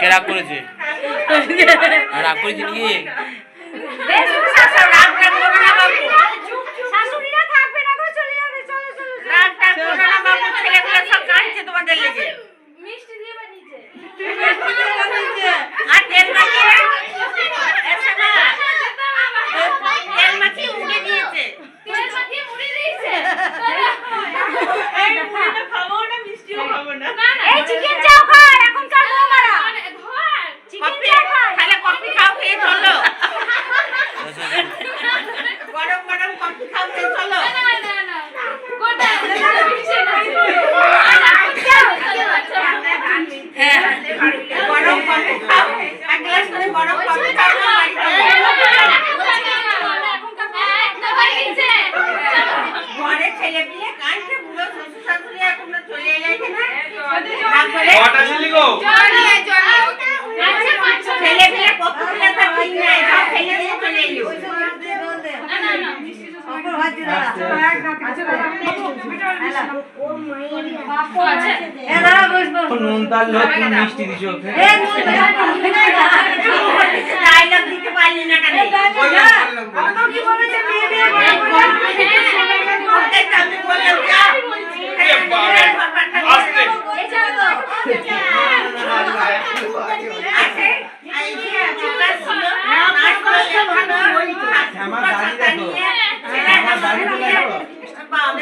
কে রাগ করেছে? হ্যাঁ, রাগ করেছে নাকি? the hat. আচ্ছা, নুন তার লোক মিষ্টি দিছ ওকে?